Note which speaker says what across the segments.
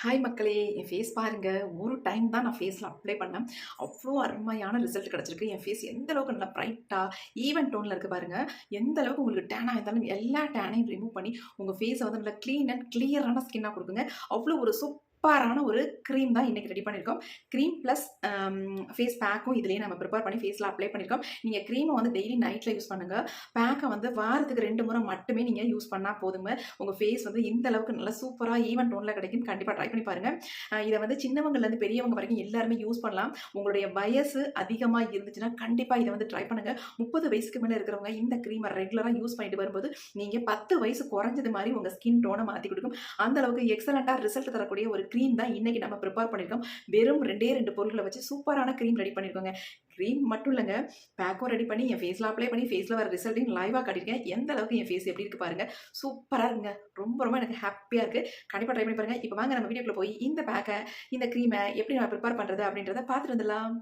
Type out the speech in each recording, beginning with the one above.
Speaker 1: Hi மக்களே! என் face பாருங்கள் ஒரு டைம் தான் நான் ஃபேஸில் அப்ளை பண்ணேன். அவ்வளோ அருமையான ரிசல்ட் கிடச்சிருக்கு என் ஃபேஸ் எந்த அளவுக்கு நல்லா ப்ரைட்டாக ஈவன் டோனில் இருக்குது பாருங்கள் எந்த அளவுக்கு உங்களுக்கு டேனா இருந்தாலும் எல்லா டேனையும் ரிமூவ் பண்ணி, உங்கள் ஃபேஸை வந்து நல்லா க்ளீன் அண்ட் கிளியரான ஸ்கின்னாக கொடுக்குங்க அவ்வளோ ஒரு சூப்பரான ஒரு க்ரீம் தான் இன்றைக்கி ரெடி பண்ணியிருக்கோம். க்ரீம் ப்ளஸ் ஃபேஸ் பேக்கும் இதிலேயே நம்ம ப்ரிப்பேர் பண்ணி ஃபேஸில் அப்ளை பண்ணியிருக்கோம். நீங்கள் க்ரீமை வந்து டெய்லி நைட்டில் யூஸ் பண்ணுங்கள் பேக்கை வந்து வாரத்துக்கு ரெண்டு முறை மட்டுமே நீங்கள் யூஸ் பண்ணால் போதுங்க. உங்கள் ஃபேஸ் வந்து இந்த அளவுக்கு நல்லா சூப்பராக ஈவன் டோனில் கிடைக்கும். கண்டிப்பாக ட்ரை பண்ணி பாருங்கள் இதை வந்து சின்னவங்கலேருந்து பெரியவங்க வரைக்கும் எல்லாருமே யூஸ் பண்ணலாம். உங்களுடைய வயசு அதிகமாக இருந்துச்சுன்னா, கண்டிப்பாக இதை வந்து ட்ரை பண்ணுங்கள் முப்பது வயசுக்கு மேலே இருக்கிறவங்க இந்த க்ரீமை ரெகுலராக யூஸ் பண்ணிட்டு வரும்போது, நீங்கள் பத்து வயசு குறைஞ்சது மாதிரி உங்கள் ஸ்கின் டோனை மாற்றி கொடுக்கும் அந்த அளவுக்கு எக்ஸலண்ட்டாக ரிசல்ட் தரக்கூடிய ஒரு க்ரீம் தான் இன்னைக்கு நம்ம ப்ரிப்பேர் பண்ணியிருக்கோம். வெறும் ரெண்டே ரெண்டு பொருட்களை வச்சு சூப்பரான க்ரீம் ரெடி பண்ணியிருக்கோங்க. க்ரீம் மட்டும் இல்லைங்க பேக்கும் ரெடி பண்ணி என் ஃபேஸில் அப்ளை பண்ணி ஃபேஸில் வர ரிசல்ட்டையும் லைவாக காட்டியிருக்கேன். எந்த அளவுக்கு என் ஃபேஸ் எப்படி இருக்கு பாருங்க. சூப்பராக இருக்குங்க. ரொம்ப ரொம்ப எனக்கு ஹாப்பியாக இருக்குது கண்டிப்பாக ட்ரை பண்ணி பாருங்க. இப்போ வாங்க நம்ம வீடியோக்குள்ளே போய் இந்த பேக்கை இந்த க்ரீமை எப்படி நம்ம ப்ரிப்பேர் பண்ணுறது அப்படின்றத பார்த்துட்டு வந்துடலாம்.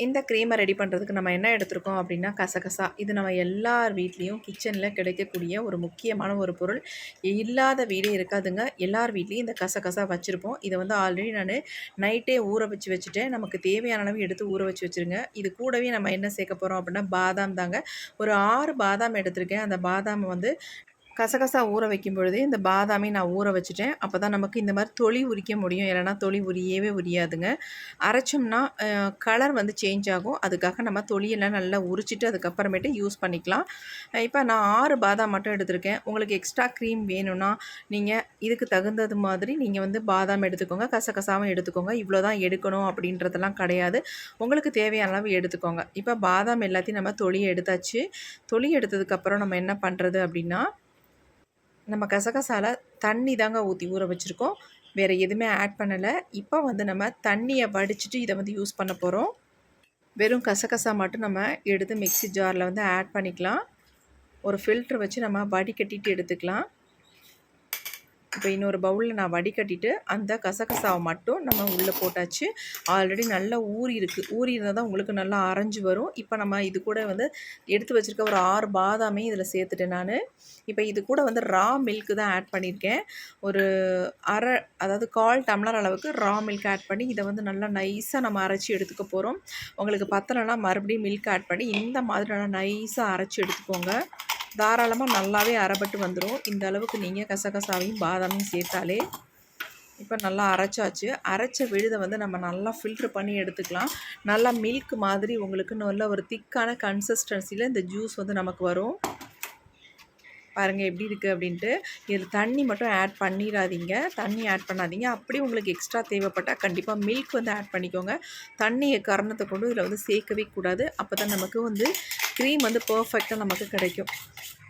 Speaker 1: இந்த க்ரீமை ரெடி பண்ணுறதுக்கு நம்ம என்ன எடுத்திருக்கோம் அப்படின்னா, கசகசா. இது நம்ம எல்லார் வீட்லேயும் கிச்சனில் கிடைக்கக்கூடிய ஒரு முக்கியமான ஒரு பொருள். இல்லாத வீடே இருக்காதுங்க. எல்லார் வீட்லேயும் இந்த கசகசா வச்சுருப்போம் இதை வந்து ஆல்ரெடி நான் நைட்டே ஊற வச்சு வச்சுட்டேன். நமக்கு தேவையான அளவு எடுத்து ஊற வச்சு வச்சுருங்க. இது கூடவே நம்ம என்ன சேர்க்க போகிறோம் அப்படின்னா, பாதாம் தாங்க. ஒரு ஆறு பாதாம் எடுத்திருக்கேன். அந்த பாதாம் வந்து கசகசா ஊற வைக்கும் பொழுதே இந்த பாதாமே நான் ஊற வச்சுட்டேன். அப்பதான் நமக்கு இந்த மாதிரி தொளி உரிக்க முடியும். இல்லைனா தொளி உரியவே உரியாதுங்க. அரைச்சோம்னா கலர் வந்து சேஞ்ச் ஆகும். அதுக்காக நம்ம தொலியெல்லாம் நல்லா உரிச்சிட்டு அதுக்கப்புறமேட்டு யூஸ் பண்ணிக்கலாம். இப்போ நான் ஆறு பாதாம் மட்டும் எடுத்திருக்கேன். உங்களுக்கு எக்ஸ்ட்ரா க்ரீம் வேணும்னா, நீங்கள் இதுக்கு தகுந்தது மாதிரி நீங்கள் வந்து பாதாம் எடுத்துக்கோங்க. கசகசாவும் எடுத்துக்கோங்க. இவ்வளோ தான் எடுக்கணும் அப்படின்றதெல்லாம் கிடையாது. உங்களுக்கு தேவையான அளவு எடுத்துக்கோங்க. இப்போ பாதாம் எல்லாத்தையும் நம்ம தொலிய எடுத்தாச்சு. தொலி எடுத்ததுக்கப்புறம் நம்ம என்ன பண்ணுறது அப்படின்னா, நம்ம கசகசால தண்ணி தாங்க ஊற்றி ஊற வச்சுருக்கோம் வேறு எதுவுமே ஆட் பண்ணலை இப்போ வந்து நம்ம தண்ணியை வடிச்சிட்டு இதை வந்து யூஸ் பண்ண போகிறோம் வெறும் கசகசா மட்டும் நம்ம எடுத்து மிக்ஸி ஜாரில் வந்து ஆட் பண்ணிக்கலாம். ஒரு ஃபில்ட்ரு வச்சு நம்ம வடிகட்டிட்டு எடுத்துக்கலாம். இப்போ இன்னொரு பவுலில் நான் வடிகட்டிட்டு, அந்த கசகசாவை மட்டும் நம்ம உள்ளே போட்டாச்சு. ஆல்ரெடி நல்லா ஊறியிருக்கு. ஊறியிருந்தா தான் உங்களுக்கு நல்லா அரைஞ்சு வரும். இப்போ நம்ம இது கூட வந்து எடுத்து வச்சிருக்க ஒரு ஆறு பாதாமே இதில் சேர்த்துட்டேன் நான் இப்போ இது கூட வந்து ரா மில்க்கு தான் ஆட் பண்ணியிருக்கேன். ஒரு அரை அதாவது 1/4 டம்ளர் அளவுக்கு ரா மில்க் ஆட் பண்ணி, இதை வந்து நல்லா நைஸாக நம்ம அரைச்சி எடுத்துக்க போகிறோம் உங்களுக்கு பத்தலன்னா மறுபடியும் மில்க் ஆட் பண்ணி, இந்த மாதிரி நல்லா நைஸாக அரைச்சி எடுத்துக்கோங்க. தாராளமாக நல்லாவே அரைப்பட்டு வந்துடும் இந்த அளவுக்கு நீங்கள் கசகசாவையும், பாதாமையும் சேர்த்தாலே. இப்போ நல்லா அரைச்சாச்சு. அரைச்ச விழுதை வந்து நம்ம நல்லா ஃபில்டர் பண்ணி எடுத்துக்கலாம். நல்லா மில்க் மாதிரி உங்களுக்கு நல்ல ஒரு திக்கான கன்சிஸ்டன்சியில் இந்த ஜூஸ் வந்து நமக்கு வரும். பாருங்கள் எப்படி இருக்குது அப்படின்ட்டு. இதில் தண்ணி மட்டும் ஆட் பண்ணிடாதீங்க தண்ணி ஆட் பண்ணாதீங்க. அப்படி உங்களுக்கு எக்ஸ்ட்ரா தேவைப்பட்டால் கண்டிப்பாக மில்க் வந்து ஆட் பண்ணிக்கோங்க. தண்ணியை கரணத்தை கொண்டு இதில் வந்து சேர்க்கவே கூடாது. அப்போ தான் நமக்கு வந்து க்ரீம் வந்து பர்ஃபெக்டாக நமக்கு கிடைக்கும்.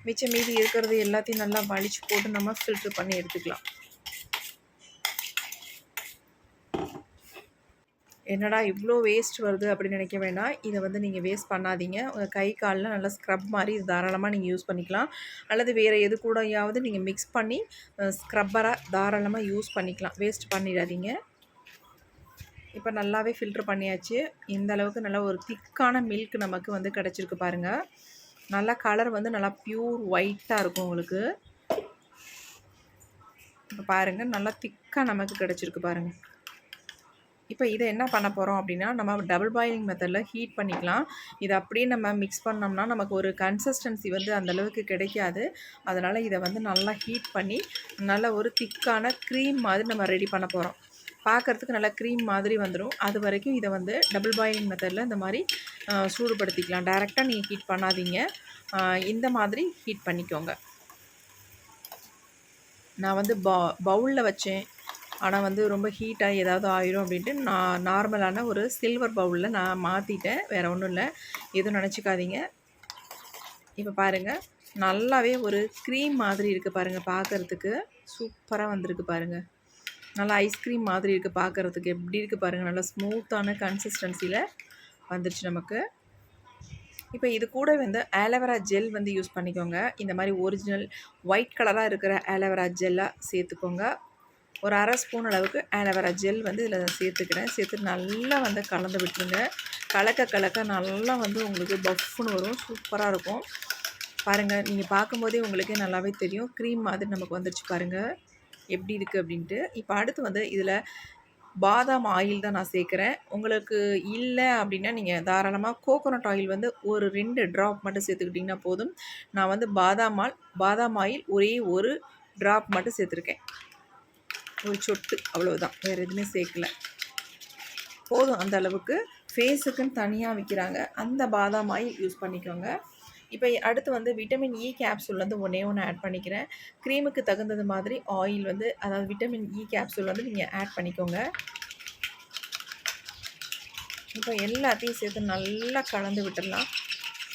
Speaker 1: மிச்சம் மீதி இருக்கிறது எல்லாத்தையும் நல்லா வலிச்சு போட்டு நம்ம ஃபில்ட்ரு பண்ணி எடுத்துக்கலாம். என்னடா இவ்வளோ வேஸ்ட் வருது அப்படின்னு நினைக்க வேண்டாம். இதை வந்து நீங்கள் வேஸ்ட் பண்ணாதீங்க. உங்கள் கை, காலில் நல்லா ஸ்க்ரப் மாதிரி இது தாராளமாக நீங்கள் யூஸ் பண்ணிக்கலாம். அல்லது வேறு எது கூடயாவது நீங்கள் மிக்ஸ் பண்ணி ஸ்க்ரப்பராக தாராளமாக யூஸ் பண்ணிக்கலாம். வேஸ்ட் பண்ணிடாதீங்க. இப்போ நல்லாவே ஃபில்டர் பண்ணியாச்சு. இந்த அளவுக்கு நல்லா ஒரு திக்கான மில்க் நமக்கு வந்து கிடச்சிருக்கு பாருங்கள் நல்லா கலர் வந்து நல்லா ப்யூர் ஒயிட்டாக இருக்கும் உங்களுக்கு. இப்போ பாருங்கள் நல்லா திக்காக நமக்கு கிடச்சிருக்கு பாருங்கள் இப்போ இதை என்ன பண்ண போகிறோம் அப்படின்னா, நம்ம டபுள் பாயிலிங் மெத்தடில் ஹீட் பண்ணிக்கலாம். இதை அப்படியே நம்ம மிக்ஸ் பண்ணோம்னா, நமக்கு ஒரு கன்சிஸ்டன்சி வந்து அந்த அளவுக்கு கிடைக்காது. அதனால் இதை வந்து நல்லா ஹீட் பண்ணி, நல்ல ஒரு திக்கான க்ரீம் மாதிரி நம்ம ரெடி பண்ண போகிறோம் பார்க்கறதுக்கு நல்லா க்ரீம் மாதிரி வந்துடும் அது வரைக்கும் இதை வந்து டபுள் பாயிலிங் மெத்தடில் இந்த மாதிரி சூடுபடுத்திக்கலாம். டைரெக்டாக நீங்கள் ஹீட் பண்ணாதீங்க. இந்த மாதிரி ஹீட் பண்ணிக்கோங்க. நான் வந்து பவுலில் வச்சேன். ஆனால் வந்து ரொம்ப ஹீட்டாகி ஏதாவது ஆயிரும் அப்படின்ட்டு நான் நார்மலான ஒரு சில்வர் பவுலில் நான் மாற்றிட்டேன் வேறு ஒன்றும் இல்லை எதுவும் நினச்சிக்காதீங்க இப்போ பாருங்க. நல்லாவே ஒரு க்ரீம் மாதிரி இருக்குது பாருங்கள் பார்க்கறதுக்கு. சூப்பராக வந்திருக்கு பாருங்க. நல்லா ஐஸ்கிரீம் மாதிரி இருக்குது பார்க்கறதுக்கு. எப்படி இருக்குது பாருங்கள் நல்லா ஸ்மூத்தான கன்சிஸ்டன்சியில் வந்துருச்சு நமக்கு. இப்போ இது கூட வந்து ஆலோவேரா ஜெல் வந்து யூஸ் பண்ணிக்கோங்க. இந்த மாதிரி ஒரிஜினல் ஒயிட் கலராக இருக்கிற ஆலோவேரா ஜெல்லாக சேர்த்துக்கோங்க. ஒரு அரை ஸ்பூன் அளவுக்கு ஆலோவேரா ஜெல் வந்து இதில் சேர்த்துக்கிறேன். சேர்த்து நல்லா வந்து கலந்து விட்டுருங்க. கலக்க கலக்க நல்லா வந்து உங்களுக்கு பஃப்னு வரும். சூப்பராக இருக்கும். பாருங்கள் நீங்கள் பார்க்கும்போதே உங்களுக்கு நல்லாவே தெரியும் க்ரீம் மாதிரி நமக்கு வந்துருச்சு பாருங்கள் எப்படி இருக்குது அப்படின்ட்டு இப்போ அடுத்து வந்து இதில் பாதாம் ஆயில் தான் நான் சேர்க்குறேன் உங்களுக்கு இல்லை அப்படின்னா நீங்கள் தாராளமாக கோகோனட் ஆயில் வந்து ஒரு ரெண்டு ட்ராப் மட்டும் சேர்த்துக்கிட்டிங்கன்னா போதும் நான் வந்து பாதாம் ஆல் பாதாம் ஆயில் ஒரே ஒரு ட்ராப் மட்டும் சேர்த்துருக்கேன் ஒரு சொட்டு அவ்வளோதான் வேறு எதுவுமே சேர்க்கல. போதும் அந்த அளவுக்கு. ஃபேஸுக்குன்னு தனியாக விற்கிறாங்க அந்த பாதாம் ஆயில் யூஸ் பண்ணிக்கோங்க. இப்போ அடுத்து வந்து விட்டமின் இ கேப்சூல் வந்து ஒன்றே ஒன்று ஆட் பண்ணிக்கிறேன். க்ரீமுக்கு தகுந்தது மாதிரி ஆயில் வந்து அதாவது விட்டமின் இ கேப்சூல் வந்து நீங்கள் ஆட் பண்ணிக்கோங்க. இப்போ எல்லாத்தையும் சேர்த்து நல்லா கலந்து விட்டுடலாம்.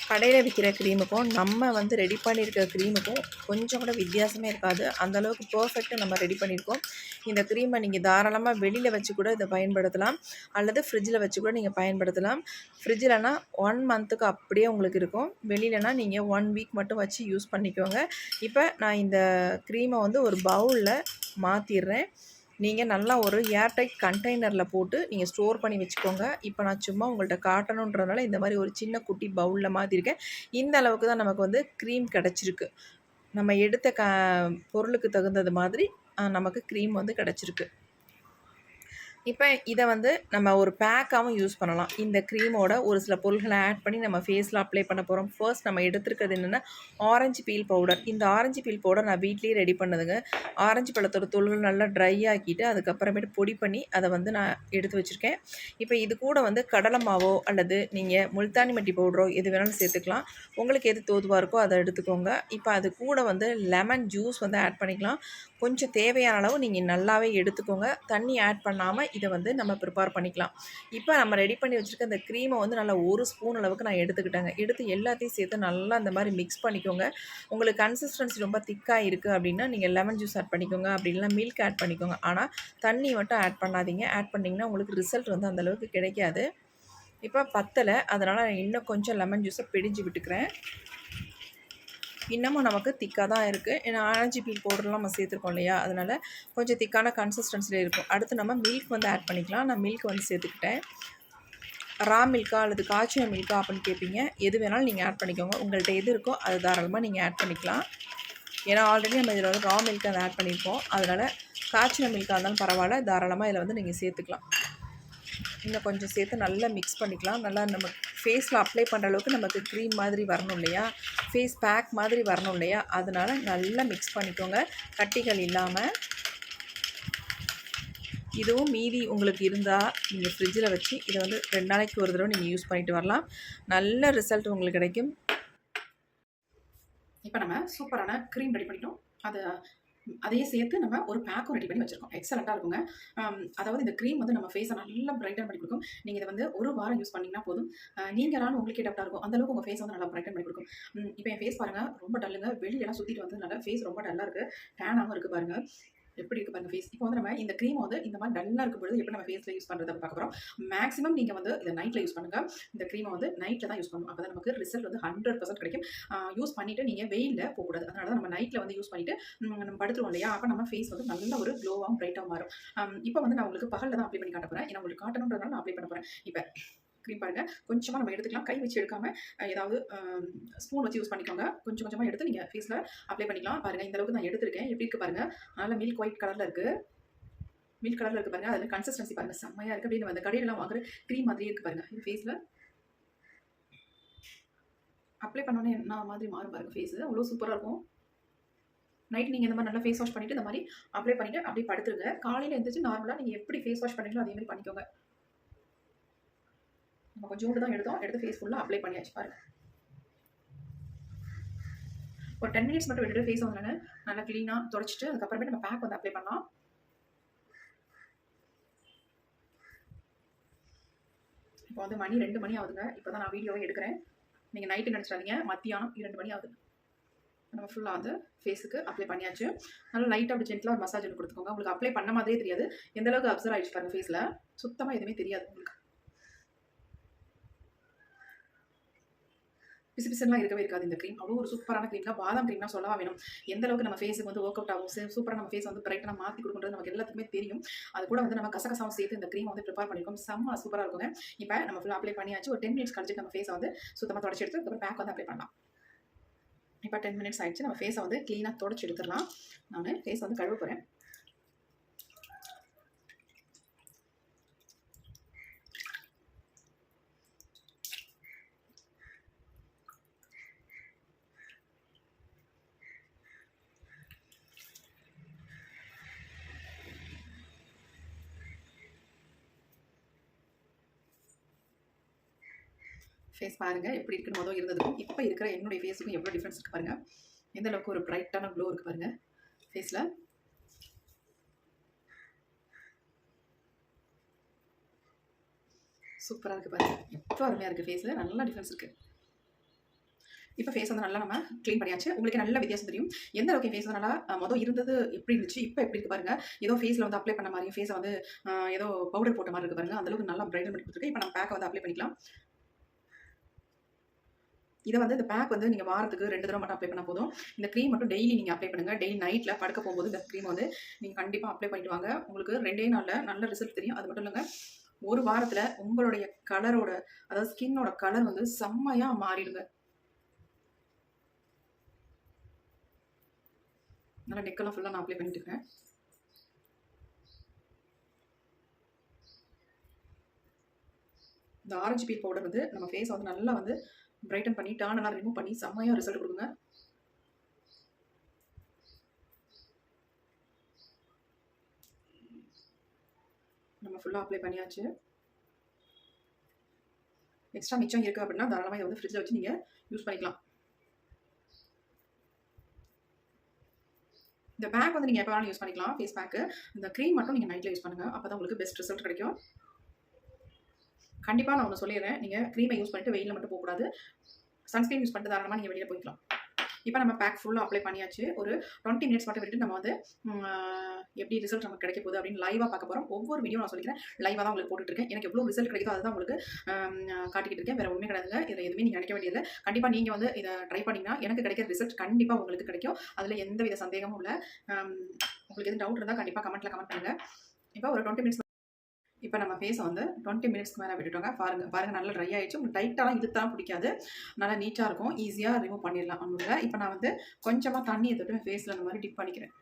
Speaker 1: கடையில் விற்கிற க்ரீமுக்கும் நம்ம வந்து ரெடி பண்ணியிருக்க க்ரீமுக்கும் கொஞ்சம் கூட வித்தியாசமே இருக்காது. அந்தளவுக்கு பர்ஃபெக்டாக நம்ம ரெடி பண்ணியிருக்கோம் இந்த க்ரீமை நீங்கள் தாராளமாக வெளியில் வச்சு கூட இதை பயன்படுத்தலாம். அல்லது ஃப்ரிட்ஜில் வச்சு கூட நீங்கள் பயன்படுத்தலாம். ஃப்ரிட்ஜில்னா ஒன் மந்த்துக்கு அப்படியே உங்களுக்கு இருக்கும். வெளியிலனா நீங்கள் ஒன் வீக் மட்டும் வச்சு யூஸ் பண்ணிக்கோங்க. இப்போ நான் இந்த க்ரீமை வந்து ஒரு பவுலில் மாற்றிடுறேன் நீங்கள் நல்லா ஒரு ஏர்டைட் கண்டெய்னரில் போட்டு நீங்கள் ஸ்டோர் பண்ணி வச்சுக்கோங்க. இப்போ நான் சும்மா உங்கள்கிட்ட காட்டணுன்றதுனால இந்த மாதிரி ஒரு சின்ன குட்டி பவுலில் மாற்றிருக்கேன் இந்த அளவுக்கு தான் நமக்கு வந்து க்ரீம் கிடச்சிருக்கு. நம்ம எடுத்த க பொருளுக்கு தகுந்தது மாதிரி நமக்கு க்ரீம் வந்து கிடச்சிருக்கு. இப்போ இதை வந்து நம்ம ஒரு பேக்காகவும் யூஸ் பண்ணலாம். இந்த க்ரீமோட ஒரு சில பொருள்களை ஆட் பண்ணி நம்ம ஃபேஸில் அப்ளை பண்ண போகிறோம் ஃபர்ஸ்ட் நம்ம எடுத்துருக்கிறது என்னென்னா ஆரஞ்சு பீல் பவுடர் இந்த ஆரஞ்சு பீல் பவுடர் நான் வீட்லேயே ரெடி பண்ணதுங்க. ஆரஞ்சு பழத்தோட தொழில் நல்லா ட்ரை ஆக்கிட்டு அதுக்கப்புறமேட்டு பொடி பண்ணி அதை வந்து நான் எடுத்து வச்சுருக்கேன். இப்போ இது கூட வந்து கடலை மாவோ அல்லது நீங்கள் முல்தானி மட்டி பவுடரோ எது வேணாலும் சேர்த்துக்கலாம். உங்களுக்கு எது தோதுவாக இருக்கோ அதை எடுத்துக்கோங்க. இப்போ அது கூட வந்து லெமன் ஜூஸ் வந்து ஆட் பண்ணிக்கலாம். கொஞ்சம் தேவையான அளவு நீங்கள் நல்லாவே எடுத்துக்கோங்க. தண்ணி ஆட் பண்ணாமல் இதை வந்து நம்ம ப்ரிப்பேர் பண்ணிக்கலாம். இப்போ நம்ம ரெடி பண்ணி வச்சுருக்க இந்த க்ரீமை வந்து நல்லா ஒரு ஸ்பூன் அளவுக்கு நான் எடுத்துக்கிட்டேங்க. எடுத்து எல்லாத்தையும் சேர்த்து நல்லா அந்த மாதிரி மிக்ஸ் பண்ணிக்கோங்க. உங்களுக்கு கன்சிஸ்டன்சி ரொம்ப திக்காக இருக்குது அப்படின்னா நீங்கள் லெமன் ஜூஸ் ஆட் பண்ணிக்கோங்க. அப்படின்னா மில்க் ஆட் பண்ணிக்கோங்க. ஆனால் தண்ணி மட்டும் ஆட் பண்ணாதீங்க. ஆட் பண்ணிங்கன்னா உங்களுக்கு ரிசல்ட் வந்து அந்தளவுக்கு கிடைக்காது. இப்போ பத்தலை. அதனால் நான் இன்னும் கொஞ்சம் லெமன் ஜூஸை பிடிஞ்சு விட்டுக்கிறேன். இன்னமும் நமக்கு திக்காக தான் இருக்குது ஏன்னா ஆரஞ்சு பீல் பவுடர்லாம் நம்ம சேர்த்துருக்கோம் இல்லையா? அதனால் கொஞ்சம் திக்கான கன்சிஸ்டன்சியில் இருக்கும். அடுத்து நம்ம மில்க் வந்து ஆட் பண்ணிக்கலாம். நான் மில்க் வந்து சேர்த்துக்கிட்டேன். ரா மில்கா அல்லது காய்ச்சின மில்கா அப்படின்னு கேட்பீங்க எது வேணாலும் நீங்கள் ஆட் பண்ணிக்கோங்க. உங்கள்கிட்ட எது இருக்கோ அது தாராளமாக நீங்கள் ஆட் பண்ணிக்கலாம். ஏன்னா ஆல்ரெடி நம்ம இதில் வந்து ரா மில்க் அதை ஆட் பண்ணியிருக்கோம். அதனால் காய்ச்சின மில்காக இருந்தாலும் பரவாயில்ல. தாராளமாக இதில் வந்து நீங்கள் சேர்த்துக்கலாம். இன்னும் கொஞ்சம் சேர்த்து நல்லா மிக்ஸ் பண்ணிக்கலாம். நல்லா நம்ம ஃபேஸில் அப்ளை பண்ணுற அளவுக்கு நமக்கு க்ரீம் மாதிரி வரணும் இல்லையா? ஃபேஸ் பேக் மாதிரி வரணும் இல்லையா? அதனால் நல்லா மிக்ஸ் பண்ணிக்கோங்க. கட்டிகள் இல்லாமல் இதுவும் மீதி உங்களுக்கு இருந்தால் நீங்கள் ஃப்ரிட்ஜில் வச்சு இதை வந்து ரெண்டு நாளைக்கு ஒரு தடவை நீங்கள் யூஸ் பண்ணிட்டு வரலாம். நல்ல ரிசல்ட் உங்களுக்கு கிடைக்கும்.
Speaker 2: இப்போ நம்ம சூப்பரான க்ரீம் ரெடி பண்ணிட்டோம். அதை அதையே சேர்த்து நம்ம ஒரு பேக்கும் ரெடி பண்ணி வச்சிருக்கோம். எக்ஸலண்ட்டாக இருக்குங்க. அதாவது இந்த க்ரீம் வந்து நம்ம ஃபேஸை நல்லா பிரைட்டன் பண்ணி கொடுக்கும். நீங்கள் இதை வந்து ஒரு வாரம் யூஸ் பண்ணிங்கன்னா போதும். நீங்களாலும் உங்களுக்கு டப்டாக இருக்கும். அந்தளவுக்கு உங்கள் ஃபேஸ் வந்து நல்லா பிரைட்டன் பண்ணி கொடுக்கும். இப்போ என் ஃபேஸ் பாருங்கள் ரொம்ப டல்லுங்க வெளியெல்லாம் சுற்றிட்டு வந்ததுனால ஃபேஸ் ரொம்ப டல்லாக இருக்குது டேனாகவும் இருக்குது பாருங்கள் எப்படி இருக்கு பாருங்க ஃபேஸ் இப்போ வந்து நம்ம இந்த க்ரீம் வந்து இந்த மாதிரி டல்லாக இருக்கும் பொழுது எப்படி நம்ம ஃபேஸில் யூஸ் பண்ணுறதை பார்க்க போகிறோம் மேக்ஸிமம் நீங்கள் வந்து இதை நைட்டில் யூஸ் பண்ணுங்க. இந்த க்ரீமை வந்து நைட்டில் தான் யூஸ் பண்ணணும். அப்போ தான் நமக்கு ரிசல்ட் வந்து ஹண்ட்ரட் பர்சன்ட் கிடைக்கும். யூஸ் பண்ணிவிட்டு நீங்கள் வெயிலில் போகக்கூடாது. அதனால தான் நம்ம நைட்டில் வந்து யூஸ் பண்ணிவிட்டு நம்ம படுத்துருவோம் இல்லையா? அப்போ நம்ம ஃபேஸ் வந்து நல்ல ஒரு க்ளோவாகவும் பிரைட்டாக மாறும். இப்போ வந்து நான் உங்களுக்கு பகலில் தான் அப்ளை பண்ணி காட்ட போகிறேன் ஏன்னா உங்களுக்கு காட்டணுன்றதுனால நான் அப்ளை பண்ண போகிறேன் இப்போ க்ரீம் பாருங்கள் கொஞ்சமாக நம்ம எடுத்துக்கலாம். கை வச்சு எடுக்காமல் ஏதாவது ஸ்பூன் வச்சு யூஸ் பண்ணிக்கோங்க. கொஞ்சம் கொஞ்சமாக எடுத்து நீங்கள் ஃபேஸில் அப்ளை பண்ணிக்கலாம். பாருங்கள் இந்த அளவுக்கு நான் எடுத்திருக்கேன். எப்படி இருக்குது பாருங்கள் நல்லா மில்க் ஒயிட் கலரில் இருக்குது மில்க் கலரில் இருக்குது பாருங்கள் அதில் கன்சிஸ்டன்சி பாருங்கள் செம்மையாக இருக்குது அப்படின்னு அந்த கடையிலலாம் வாங்குற க்ரீம் மாதிரியே இருக்குது பாருங்கள் இது ஃபேஸில் அப்ளை பண்ணோன்னே என்ன மாதிரி மாறும் பாருங்கள் ஃபேஸு அவ்வளோ சூப்பராக இருக்கும். நைட் நீங்கள் இந்த மாதிரி நல்லா ஃபேஸ் வாஷ் பண்ணிவிட்டு இந்த மாதிரி அப்ளை பண்ணிவிட்டு அப்படியே படுத்துருங்க. காலையில் எழுந்திரிச்சு நார்மலாக நீங்கள் எப்படி ஃபேஸ் வாஷ் பண்ணீங்களோ அதே மாதிரி பண்ணிக்கோங்க. நம்ம கொஞ்சோண்டு தான் எடுத்தோம். எடுத்து ஃபேஸ் ஃபுல்லாக அப்ளை பண்ணியாச்சு. பாருங்க. ஒரு டென் மினிட்ஸ் மட்டும் விட்டுட்டு ஃபேஸ் வந்து நல்லா க்ளீனாக தொடச்சிட்டு அதுக்கப்புறமே நம்ம பேக் வந்து அப்ளை பண்ணலாம். இப்போ வந்து மணி ரெண்டு மணி ஆகுதுங்க. இப்போ தான் நான் வீடியோவே எடுக்கிறேன். நீங்கள் நைட்டு நினச்சிடாதீங்க. மத்தியானம் இரண்டு மணி ஆகுது. நம்ம ஃபுல்லாக வந்து ஃபேஸுக்கு அப்ளை பண்ணியாச்சு. நல்லா லைட்டாக அப்படி ஜென்டலாக ஒரு மசாஜ் கொடுத்துக்கோங்க. உங்களுக்கு அப்ளை பண்ண மாதிரியே தெரியாது. எந்தளவுக்கு அப்சர்வ் ஆகிடுச்சு பாருங்கள் ஃபேஸில் சுத்தமாக எதுவுமே தெரியாது உங்களுக்கு. பிசு பிசுலாம் இருக்கவே இருக்காது. இந்த க்ரீம் அவ்வளோ ஒரு சூப்பரான க்ரீம் பாதாம் க்ரீம்னா சொல்லவா வேணும். எந்த அளவுக்கு நம்ம ஃபேஸுக்கு வந்து ஒர்க் அவுட் ஆகும் சூப்பராக நம்ம ஃபேஸ் வந்து பிரைட்டாக மாற்றி கொடுக்குறது நமக்கு எல்லாத்துக்குமே தெரியும். அது கூட வந்து நம்ம கசகசாவும் சேர்த்து இந்த க்ரீம் வந்து ப்ரிப்பேர் பண்ணிருக்கோம். செம்ம சூப்பராக இருக்குங்க. இப்போ நம்ம ஃபுல்லாக அப்ளை பண்ணியாச்சு. ஒரு டென் மினிட்ஸ் கழிச்சு நம்ம ஃபேஸை வந்து சுத்தமாக தொடச்சி எடுத்து அதுக்கப்புறம் பேக் வந்து அப்ளை பண்ணலாம். இப்போ டென் மினிட்ஸ் ஆயிடுச்சு. நம்ம ஃபேஸை வந்து க்ளீனாக தொடச்சி எடுத்துடலாம். நான் ஃபேஸ் வந்து கழுவ போகிறேன் ஃபேஸ் பாருங்கள் எப்படி இருக்குன்னு மொதல் இருந்ததுக்கும் இப்போ இருக்கிற என்னுடைய ஃபேஸுக்கும் எவ்வளோ டிஃப்ரென்ஸ் இருக்குது பாருங்கள் எந்த அளவுக்கு ஒரு ப்ரைட்டான க்ளோ இருக்கு பாருங்கள் ஃபேஸில் சூப்பராக இருக்குது பாருங்கள் எப்போ அருமையாக இருக்குது ஃபேஸில் நல்லா டிஃப்ரென்ஸ் இருக்குது இப்போ ஃபேஸ் வந்து நல்லா நம்ம க்ளீன் பண்ணியாச்சு. உங்களுக்கு நல்ல வித்தியாசம் தெரியும். எந்த அளவுக்கு ஃபேஸ் வந்து நல்லா மொதல் இருந்தது எப்படி இருந்துச்சு இப்போ எப்படி இருக்கு பாருங்க. ஏதோ ஃபேஸில் வந்து அப்ளை பண்ண மாதிரி ஃபேஸை வந்து ஏதோ பவுடர் போட்ட மாதிரி இருக்கு பாருங்க. அந்தளவுக்கு நல்லா பிரைட்டன் பண்ணி கொடுத்துருக்கு. இப்போ நம்ம பேக்கை வந்து அப்ளை பண்ணிக்கலாம். இதை வந்து இந்த பேக் வந்து நீங்கள் வாரத்துக்கு ரெண்டு தடவை மட்டும் அப்ளை பண்ணால் போதும். இந்த க்ரீம் மட்டும் டெய்லி நீங்கள் அப்ளை பண்ணுங்கள் டெய்லி நைட்டில் படுக்க போகும்போது இந்த க்ரீம் வந்து நீங்கள் கண்டிப்பாக அப்ளை பண்ணிட்டு வாங்க. உங்களுக்கு ரெண்டே நாளில் நல்ல ரிசல்ட் தெரியும். அது மட்டும் இல்லைங்க ஒரு வாரத்தில் உங்களுடைய கலரோட அதாவது ஸ்கின்னோட கலர் வந்து செம்மையாக மாறிடுங்க. நல்லா நெக்கெல்லாம் ஃபுல்லாக நான் அப்ளை பண்ணிட்டு இருக்கேன். இந்த ஆரஞ்சு பீல் பவுடர் வந்து நம்ம ஃபேஸ் வந்து நல்லா வந்து பிரைட்டன் பண்ணி டான் எல்லாம் ரிமூவ் பண்ணி செம்மையாக ரிசல்ட் கொடுங்க. நம்ம ஃபுல்லாக அப்ளை பண்ணியாச்சு. எக்ஸ்ட்ரா மிச்சம் இருக்குது அப்படின்னா தாராளமாக இதை வந்து ஃப்ரிட்ஜில் வச்சு நீங்கள் யூஸ் பண்ணிக்கலாம். இந்த பேக் வந்து நீங்கள் எப்போ வேணாலும் யூஸ் பண்ணிக்கலாம். ஃபேஸ் பேக்கு இந்த க்ரீம் மட்டும் நீங்கள் நைட்டில் யூஸ் பண்ணுங்கள் அப்போ தான் உங்களுக்கு பெஸ்ட் ரிசல்ட் கிடைக்கும். கண்டிப்பாக நான் ஒன்று சொல்லிடுறேன். நீங்கள் க்ரீமை யூஸ் பண்ணிட்டு வெயிலில் மட்டும் போகக்கூடாது. சன்ஸ்கிரீன் யூஸ் பண்ணிட்டு தாராளமாக நீங்கள் வெளியில் போய்க்கலாம். இப்போ நம்ம பேக் ஃபுல்லாக அப்ளை பண்ணியாச்சு. ஒரு டுவெண்ட்டி மினிட்ஸ் மட்டும் விட்டு நம்ம வந்து எப்படி ரிசல்ட் நமக்கு கிடைக்க போகுது அப்படின்னு லைவாக பார்க்க போகிறோம் ஒவ்வொரு வீடியோ நான் சொல்லிக்கிறேன். லைவாக தான் உங்களுக்கு போட்டுட்டு இருக்கேன். எனக்கு எவ்வளோ ரிசல்ட் கிடைக்குதோ அதுதான் உங்களுக்கு காட்டிக்கிட்டு இருக்கேன். வேறு ஒன்றுமே கிடையாது இதில் எதுவுமே நீங்கள் நினைக்க வேண்டியதில்லை. கண்டிப்பாக நீங்கள் வந்து இதை ட்ரை பண்ணிங்கன்னா எனக்கு கிடைக்கிற ரிசல்ட் கண்டிப்பாக உங்களுக்கு கிடைக்கும். அதில் எந்த வித சந்தேகமும் இல்லை. உங்களுக்கு எதுவும் டவுட் இருந்தால் கண்டிப்பாக கமெண்ட்டில் கமெண்ட் பண்ணுங்கள் இப்போ ஒரு டுவெண்ட்டி மினிட்ஸ் இப்போ நம்ம ஃபேஸை வந்து டுவெண்ட்டி மினிட்ஸ்க்கு மேலே விட்டுட்டோங்க. பாருங்க பாருங்கள் நல்லா ட்ரை ஆகிடுச்சு உங்களுக்கு டைட்டாலாம் இழுத்தாலும் பிடிக்காது. நல்லா நீட்டாக இருக்கும். ஈஸியாக ரிமூவ் பண்ணிடலாம். ஒன்றும் இப்போ நான் வந்து கொஞ்சமாக தண்ணி எடுத்துட்டு ஃபேஸில் அந்த மாதிரி டிப் பண்ணிக்கிறேன்.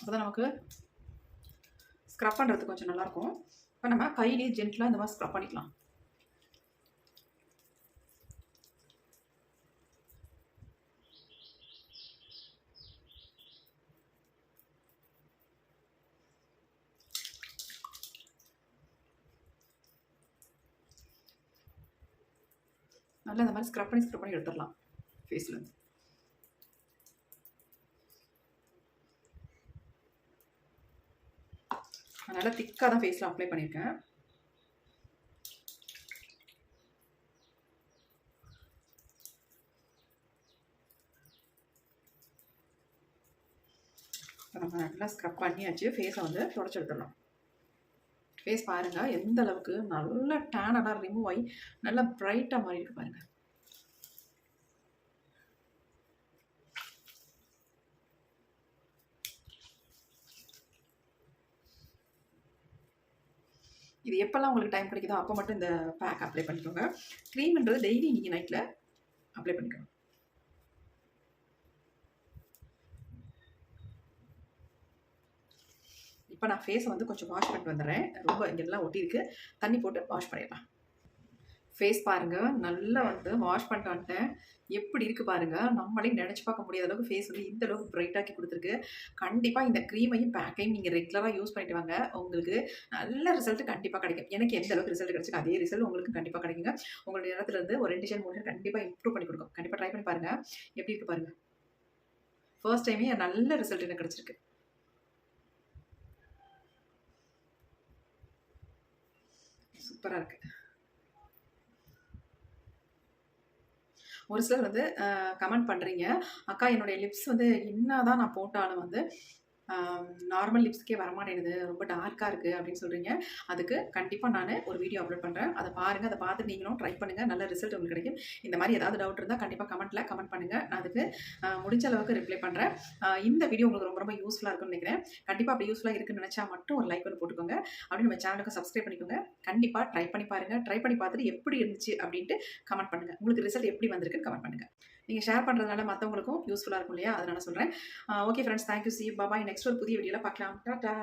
Speaker 2: அப்போ நமக்கு ஸ்க்ரப் பண்ணுறது கொஞ்சம் நல்லாயிருக்கும் இப்போ நம்ம கையிலேயே ஜென்டலாக இந்த மாதிரி ஸ்க்ரப் பண்ணிக்கலாம். நல்லா இந்த மாதிரி ஸ்க்ரப் பண்ணி ஸ்க்ரப் பண்ணி எடுத்துடலாம். ஃபேஸில் நல்லா திக்காக தான் ஃபேஸில் அப்ளை பண்ணியிருக்கேன். நம்ம நல்லா ஸ்க்ரப் பண்ணியாச்சு. ஃபேஸை வந்து தொடச்சி எடுத்துடலாம். ஃபேஸ் பாருங்கள் எந்த அளவுக்கு நல்ல டேனெல்லாம் ரிமூவ் ஆகி நல்லா பிரைட்டாக மாறிட்டு பாருங்கள் இது எப்போல்லாம் உங்களுக்கு டைம் கிடைக்குதோ அப்போ மட்டும் இந்த பேக் அப்ளை பண்ணிக்கோங்க. க்ரீம்ன்றது டெய்லி நீங்கள் நைட்டில் அப்ளை பண்ணிக்கோங்க இப்போ நான் ஃபேஸை வந்து கொஞ்சம் வாஷ் பண்ணிட்டு வந்துடுறேன். ரொம்ப இங்கெல்லாம் ஒட்டியிருக்கு. தண்ணி போட்டு வாஷ் பண்ணிடலாம். ஃபேஸ் பாருங்கள் நல்லா வந்து வாஷ் பண்ணிட்டு வந்துட்டேன் எப்படி இருக்குது பாருங்கள் நம்மளே நினச்சி பார்க்க முடியாத அளவுக்கு ஃபேஸ் வந்து இந்த அளவுக்கு பிரைட்டாக்கி கொடுத்துருக்கு. கண்டிப்பாக இந்த க்ரீமையும் பேக்கையும் நீங்கள் ரெகுலராக யூஸ் பண்ணிட்டு வாங்க. உங்களுக்கு நல்ல ரிசல்ட் கண்டிப்பாக கிடைக்கும். எனக்கு எந்த அளவுக்கு ரிசல்ட் கிடைச்சிருக்கு அதே ரிசல்ட் உங்களுக்கு கண்டிப்பாக கிடைக்குங்க. உங்களுடைய நேரத்துலேருந்து ஒரு ரெண்டு ஷேர் மூணு கண்டிப்பாக இம்ப்ரூவ் பண்ணி கொடுக்கும். கண்டிப்பாக ட்ரை பண்ணி பாருங்கள் எப்படி இருக்கு பாருங்கள் ஃபர்ஸ்ட் டைமே நல்ல ரிசல்ட் எனக்கு கிடச்சிருக்கு. சூப்பராக இருக்கு. ஒரு சிலர் வந்து கமெண்ட் பண்ணுறீங்க அக்கா என்னுடைய லிப்ஸ் வந்து என்ன தான் நான் போட்டாலும் வந்து நார்மல் லிப்ஸ்க்கே வரமாட்டேங்குது. ரொம்ப டார்க்காக இருக்குது அப்படின்னு சொல்கிறீங்க அதுக்கு கண்டிப்பாக நான் ஒரு வீடியோ அப்லோட் பண்ணுறேன் அதை பாருங்கள் அதை பார்த்து நீங்களும் ட்ரை பண்ணுங்கள் நல்ல ரிசல்ட் உங்களுக்கு கிடைக்கும். இந்த மாதிரி ஏதாவது டவுட் இருந்தால் கண்டிப்பாக கமெண்ட்டில் கமெண்ட் பண்ணுங்கள் நான் அதுக்கு முடிஞ்ச அளவுக்கு ரிப்ளை பண்ணுறேன் இந்த வீடியோ உங்களுக்கு ரொம்ப ரொம்ப யூஸ்ஃபுல்லாக இருக்கும்னு நினைக்கிறேன். கண்டிப்பாக அப்படி யூஸ்ஃபுல்லாக இருக்குன்னு நினச்சா மட்டும் ஒரு லைக் ஒன்று போட்டுக்கோங்க. அப்படி நம்ம சேனலுக்கு சப்ஸ்கிரைப் பண்ணிக்கோங்க. கண்டிப்பாக ட்ரை பண்ணி பாருங்கள் ட்ரை பண்ணி பார்த்துட்டு எப்படி இருந்துச்சு அப்படின்ட்டு கமெண்ட் பண்ணுங்கள் உங்களுக்கு ரிசல்ட் எப்படி வந்திருக்குன்னு கமெண்ட் பண்ணுங்கள் நீங்கள் ஷேர் பண்ணுறதுனால மற்றவங்களுக்கும் யூஸ்ஃபுல்லாக இருக்கும் இல்லையா? அதனால் சொல்கிறேன் okay friends thank you see bye bye next ஒரு புதிய வீடியோவில் பார்க்கலாம். டாட்டா!